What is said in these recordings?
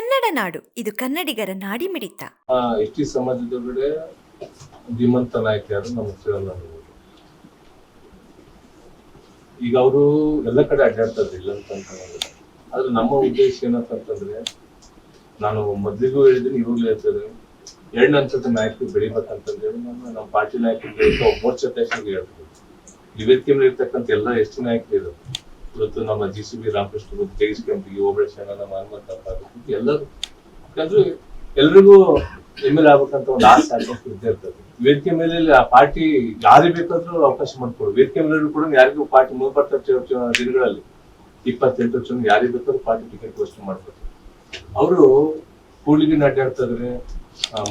ಕನ್ನಡ ನಾಡು. ಇದು ಕನ್ನಡಿಗರ ನಾಡಿಮಿಡಿತ ಎಸ್ ಸಮಾಜದ ಸಮಾಜದೊಳಗಡೆ ಧೀಮಂತ ನಾಯಕ ಯಾರು ನಮ್ಮ ಈಗ ಅವರು ಎಲ್ಲ ಕಡೆ ಅಡ್ಡಾಡ್ತಾರೆ ಇಲ್ಲ ಅಂತ ಅಂತಂದ್ರೆ ಆದ್ರೆ ನಮ್ಮ ಉದ್ದೇಶ ಏನಂತಂದ್ರೆ ನಾನು ಮೊದ್ಲಿಗೂ ಹೇಳಿದ್ದೀನಿ ಇವಾಗ್ಲೂ ಹೇಳ್ತಾರೆ ಎರಡು ಹಂತದ ನಾಯಕರು ಬೆಳಿಬೇಕಂತಂದೇಳಿ ನಾನು ನಮ್ಮ ಪಾರ್ಟಿ ನಾಯಕರು ಮೋರ್ಚಾ ಅಧ್ಯಕ್ಷರಿಗೆ ಹೇಳ್ತೀನಿ ಇವತ್ತಿನ ಇರ್ತಕ್ಕಂಥ ಎಲ್ಲ ಎಷ್ಟು ನಾಯಕರು ಇರೋದು ಇವತ್ತು ನಮ್ಮ G C B Ramakrishna Guru Jagadish ನಮ್ಮ ಹನುಮಂತ ಅಂತ ಎಲ್ಲರೂ. ಯಾಕಂದ್ರೆ ಎಲ್ರಿಗೂ ಎಂ ಎಲ್ ಆಗ್ಬೇಕಂತ ಒಂದು ಆಸೆ ಸಾಕಷ್ಟು ಇದ್ದೇ ಇರ್ತದೆ. ವೇದಿಕೆ ಮೇಲೆ ಆ ಪಾರ್ಟಿ ಯಾರಿಗೆ ಬೇಕಾದ್ರೂ ಅವಕಾಶ ಮಾಡ್ಕೊಡು ವೇದಿಕೆ ಮೇಲೆ ಕೂಡ ಯಾರಿಗೂ ಪಾರ್ಟಿ ಚ- ದಿನಗಳಲ್ಲಿ ಇಪ್ಪತ್ತೆಂಟು ವರ್ಷ ಯಾರಿಗೆ ಬೇಕಾದ್ರೂ ಪಾರ್ಟಿ ಟಿಕೆಟ್ ಘೋಷಣೆ ಮಾಡ್ಬೋದು. ಅವರು ಕೂಡ್ಲಿಗಿನ ಅಡ್ಡಾಡ್ತಾ ಇದಾರೆ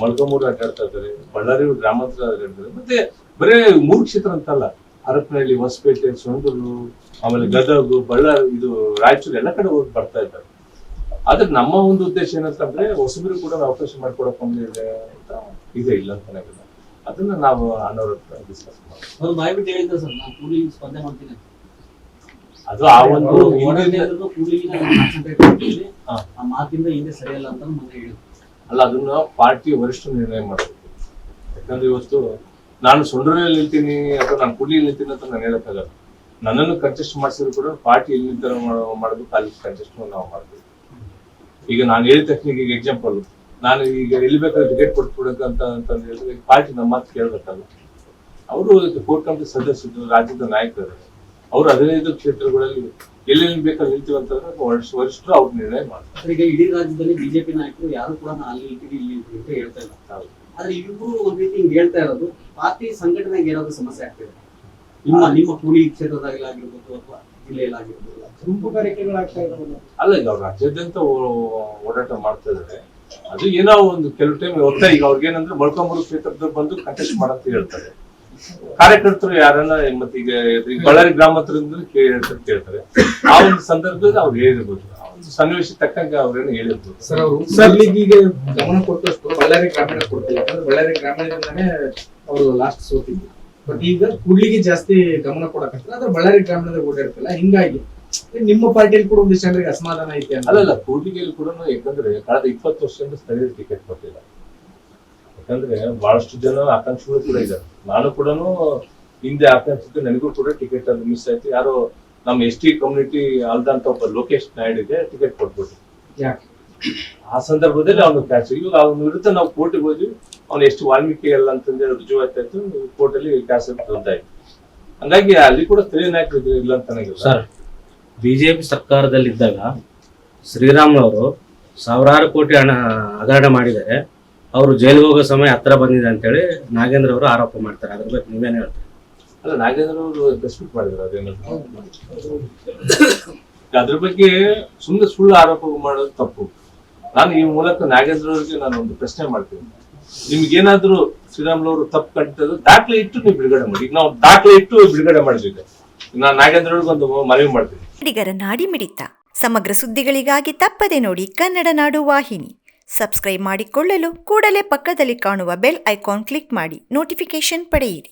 ಮಳಗಮೂರು ಅಡ್ಡಾಡ್ತಾ ಇದ್ದಾರೆ ಬಳ್ಳಾರಿ ಗ್ರಾಮಾಂತರ ಅಡ್ಡಾಡ್ತಾರೆ ಮತ್ತೆ ಬರೇ ಮೂರು ಕ್ಷೇತ್ರ ಅಂತಲ್ಲ. ಹರಪನಹಳ್ಳಿ ಹೊಸಪೇಟೆ ಸೊಂಡೂರು ಆಮೇಲೆ ಗದಗ ಬಳ್ಳಾರಿ ಇದು ರಾಯಚೂರು ಎಲ್ಲ ಕಡೆ ಹೋಗಿ ಬರ್ತಾ ಇದ್ದಾರೆ. ಆದ್ರೆ ನಮ್ಮ ಒಂದು ಉದ್ದೇಶ ಏನಂತಂದ್ರೆ ಹೊಸಬರು ಕೂಡ ನಾವು ಅವಕಾಶ ಮಾಡ್ಕೊಡಕ್ ಒಂದಿದೆ ಅಂತ ಇದೆ ಇಲ್ಲ ಅಂತ ನನಗಿಲ್ಲ. ಅದನ್ನ ನಾವು ಅನ್ನೋರ ಡಿಸ್ಕಸ್ ಮಾಡ್ತೀವಿ ಅದು ಆ ಒಂದು ಮಾತಿಂದ ಹಿಂದೆ ಸರಿಯಲ್ಲ ಅಂತ ಅಲ್ಲ ಅದನ್ನ ಪಾರ್ಟಿ ವರಿಷ್ಠ ನಿರ್ಣಯ ಮಾಡಬೇಕು. ಯಾಕಂದ್ರೆ ಇವತ್ತು ನಾನು ಸೊಂಡ್ರಲ್ಲಿ ನಿಲ್ತೀನಿ ಅಥವಾ ನಾನು ಕುಳ್ಳಿ ನಿಲ್ತೀನಿ ಅಂತ ನಾನು ಹೇಳಕ್ಕಾಗಲ್ಲ ನನ್ನನ್ನು ಕಂಟೆಸ್ಟ್ ಮಾಡಿಸಿದ್ರು ಕೂಡ ಪಾರ್ಟಿ ಎಲ್ಲಿ ಮಾಡೋ- ಮಾಡ್ಬೇಕು ಅಲ್ಲಿ ಕಂಟೆಸ್ಟ್ ನಾವು ಮಾಡ್ತೀವಿ. ಈಗ ನಾನು ಹೇಳಿದ ತಕ್ಷಣ ಈಗ ಎಕ್ಸಾಂಪಲ್ ನಾನು ಈಗ ಎಲ್ಲಿ ಬೇಕಾದ್ರೆ ಟಿಕೆಟ್ ಕೊಟ್ಬಿಡಕ್ಕೆ ಅಂತ ಅಂತ ಹೇಳಿದ್ರೆ ಪಾರ್ಟಿ ನಮ್ಮ ಮಾತು ಕೇಳಬೇಕಲ್ಲ. ಅವರು ಅದಕ್ಕೆ ಕೋರ್ ಕಮಿಟಿ ಸದಸ್ಯರು ರಾಜ್ಯದ ನಾಯಕರು ಅವರು ಹದಿನೈದು ಕ್ಷೇತ್ರಗಳಲ್ಲಿ ಎಲ್ಲೆಲ್ಲಿ ಬೇಕಾದ್ರೆ ನಿಲ್ತೀವಿ ಅಂತಂದ್ರೆ ವರಿಷ್ಠ ವರಿಷ್ಠರು ಅವ್ರು ನಿರ್ಣಯ ಮಾಡ್ತಾರೆ. ಈಗ ಇಡೀ ರಾಜ್ಯದಲ್ಲಿ ಬಿಜೆಪಿ ನಾಯಕರು ಯಾರು ಕೂಡ ಅಲ್ಲಿ ಇಲ್ಲಿ ಅಂತ ಹೇಳ್ತಾ ಇಲ್ಲ. ಹೌದು. ಆದ್ರೆ ಇವರು ಒಂದ್ ರೀತಿ ಹಿಂಗ್ ಹೇಳ್ತಾ ಇರೋದು ಪಾರ್ಟಿ ಸಂಘಟನೆಗೆ ಏನಾದ್ರು ಸಮಸ್ಯೆ ಆಗ್ತಿದೆ. ನಿಮ್ಮ ನಿಮ್ಮ ಕೂಲಿ ಕ್ಷೇತ್ರದಾಗಲಾಗಿರ್ಬೋದು ಅಥವಾ ಜಿಲ್ಲೆಯಲ್ಲಾಗಿರ್ಬೋದು ಗುಂಪುಗಾರಿಕೆಗಳಾಗ್ತಾ ಇರೋದು. ಅಲ್ಲ ಈಗ ಅವ್ರು ರಾಜ್ಯಾದ್ಯಂತ ಓಡಾಟ ಮಾಡ್ತಾ ಇದಾರೆ. ಅದು ಏನೋ ಒಂದು ಕೆಲವು ಟೈಮ್ ಒತ್ತಾಯ ಈಗ ಅವ್ರಿಗೆ ಏನಂದ್ರೆ ಮೊಳ್ಕೊಂಬರು ಕ್ಷೇತ್ರದವ್ರು ಬಂದು ಕಂಟೆಸ್ಟ್ ಮಾಡಂತ ಹೇಳ್ತಾರೆ. ಕಾರ್ಯಕರ್ತರು ಯಾರನ್ನ ಮತ್ತೀಗ ಬಳ್ಳಾರಿ ಗ್ರಾಮಾಂತರದಿಂದ ಕೇಳ್ತಾರೆ ಕೇಳ್ತಾರೆ ಆ ಒಂದು ಸಂದರ್ಭದಲ್ಲಿ ಅವ್ರು ಹೇಳಿರ್ಬೋದು. ಸನ್ನಿವೇಶ ತಕ್ಕಂಗೆ ಅವ್ರೇನು ಹೇಳಿದ್ರು. ಸರ್ ಅವರು ಸಲ್ಲಿಗಿಗೆ ಗಮನ ಕೊಟ್ಟಷ್ಟು ಬಳ್ಳಾರಿ ಗ್ರಾಮೀಣ ಕೊಡ್ತಿಲ್ಲ ಯಾಕಂದ್ರೆ ಬಳ್ಳಾರಿ ಗ್ರಾಮೀಣದಿಂದಾನೇ ಅವರು ಲಾಸ್ಟ್ ಸೋತಿದ್ರು. ಬಟ್ ಈಗ ಕೂಡ್ಲಿಗೆ ಜಾಸ್ತಿ ಗಮನ ಕೊಡಕತ್ತಿಲ್ಲ. ಆದ್ರೆ ಬಳ್ಳಾರಿ ಗ್ರಾಮೀಣದಾಗ ಓಡಾಡ್ತಿಲ್ಲ ಹಿಂಗಾಗಿ. ನಿಮ್ಮ ಪಾರ್ಟಿಯಲ್ಲಿ ಕೂಡ ಒಂದಿಷ್ಟು ಜನರಿಗೆ ಅಸಮಾಧಾನ ಐತೆ ಅಂತ. ಅಲ್ಲಲ್ಲ ಕೂಡ್ಲಿಗೆಯಲ್ಲಿ ಕೂಡ ಯಾಕಂದ್ರೆ ಕಳೆದ ಇಪ್ಪತ್ತು ವರ್ಷದಿಂದ ಸ್ಥಳೀಯ ಟಿಕೆಟ್ ಕೊಟ್ಟಿಲ್ಲ. ಯಾಕಂದ್ರೆ ಬಹಳಷ್ಟು ಜನ ಆಕಾಂಕ್ಷಿಗಳು ಕೂಡ ಇದ್ದಾರೆ. ನಾನು ಕೂಡ ಹಿಂದೆ ಆಕಾಂಕ್ಷಿದ್ದು ನನಗೂ ಕೂಡ ಟಿಕೆಟ್ ಅಲ್ಲಿ ಮಿಸ್ ಆಯ್ತು. ಯಾರೋ ನಮ್ಮ ಎಸ್ ಟಿ ಕಮ್ಯುನಿಟಿ ಅಲ್ದಂತ ಒಬ್ಬ ಲೋಕೇಶ್ ನಾಯ್ಡುಗೆ ಟಿಕೆಟ್ ಕೊಟ್ಬಿಟ್ಟು ಯಾಕೆ? ಆ ಸಂದರ್ಭದಲ್ಲಿ ಅವನು ಕ್ಯಾಚ್ ಇವಾಗ ಅವನ ವಿರುದ್ಧ ನಾವು ಕೋರ್ಟಿಗೆ ಹೋದ್ವಿ. ಅವ್ನು ಎಷ್ಟು ವಾಲ್ಮೀಕಿ ಅಲ್ಲ ಅಂತಂದ್ರೆ ರುಜುವ ಕೋರ್ಟ್ ಅಲ್ಲಿ ಕ್ಯಾಸ್ ಬಂದಾಯ್ತು. ಹಂಗಾಗಿ ಅಲ್ಲಿ ಕೂಡ ಸ್ಥಳೀಯ ನಾಯಕರು ಇಲ್ಲ ಅಂತ ಸರ್ ಬಿಜೆಪಿ ಸರ್ಕಾರದಲ್ಲಿದ್ದಾಗ ಶ್ರೀರಾಮ್ನವರು ಸಾವಿರಾರು ಕೋಟಿ ಹಣ ಹಗರಣ ಮಾಡಿದರೆ ಅವರು ಜೈಲಿಗೆ ಹೋಗೋ ಸಮಯ ಹತ್ರ ಬಂದಿದೆ ಅಂತೇಳಿ ನಾಗೇಂದ್ರ ಅವರು ಆರೋಪ ಮಾಡ್ತಾರೆ. ಅದ್ರ ಬಗ್ಗೆ ನೀವೇನು ಹೇಳ್ತೀರಿ? ಅಲ್ಲ ನಾಗೇಂದ್ರ ಅವರು ರೆಸ್ಪೆಕ್ಟ್ ಮಾಡಿದ್ರು ಅದೇನೋ ಅದ್ರ ಬಗ್ಗೆ ಸುಮ್ಮನೆ ಸುಳ್ಳು ಆರೋಪ ಮಾಡೋದು ತಪ್ಪು. ನಾನು ಈ ಮೂಲಕ ನಾಗೇಂದ್ರ ಅವರಿಗೆ ನಾನು ಒಂದು ಪ್ರಶ್ನೆ ಮಾಡ್ತೀನಿ. ನಿಮ್ಗೇನಾದ್ರೂ ಶ್ರೀರಾಮ್ಲವರು ತಪ್ಪು ಕಂಡಿದ್ದು ದಾಖಲೆ ಇಟ್ಟು ನೀವು ಬಿಡುಗಡೆ ಮಾಡಿ. ಈಗ ನಾವು ದಾಖಲೆ ಇಟ್ಟು ಬಿಡುಗಡೆ ಮಾಡಿದ್ವಿ ನಾನು ನಾಗೇಂದ್ರ ಅವ್ರಿಗೆ ಒಂದು ಮನವಿ ಮಾಡ್ತೀನಿ. ಕನ್ನಡಿಗರ ನಾಡಿಮಿಡಿತ ಸಮಗ್ರ ಸುದ್ದಿಗಳಿಗಾಗಿ ತಪ್ಪದೆ ನೋಡಿ ಕನ್ನಡ ನಾಡು ವಾಹಿನಿ. ಸಬ್ಸ್ಕ್ರೈಬ್ ಮಾಡಿಕೊಳ್ಳಲು ಕೂಡಲೇ ಪಕ್ಕದಲ್ಲಿ ಕಾಣುವ ಬೆಲ್ ಐಕಾನ್ ಕ್ಲಿಕ್ ಮಾಡಿ ನೋಟಿಫಿಕೇಶನ್ ಪಡೆಯಿರಿ.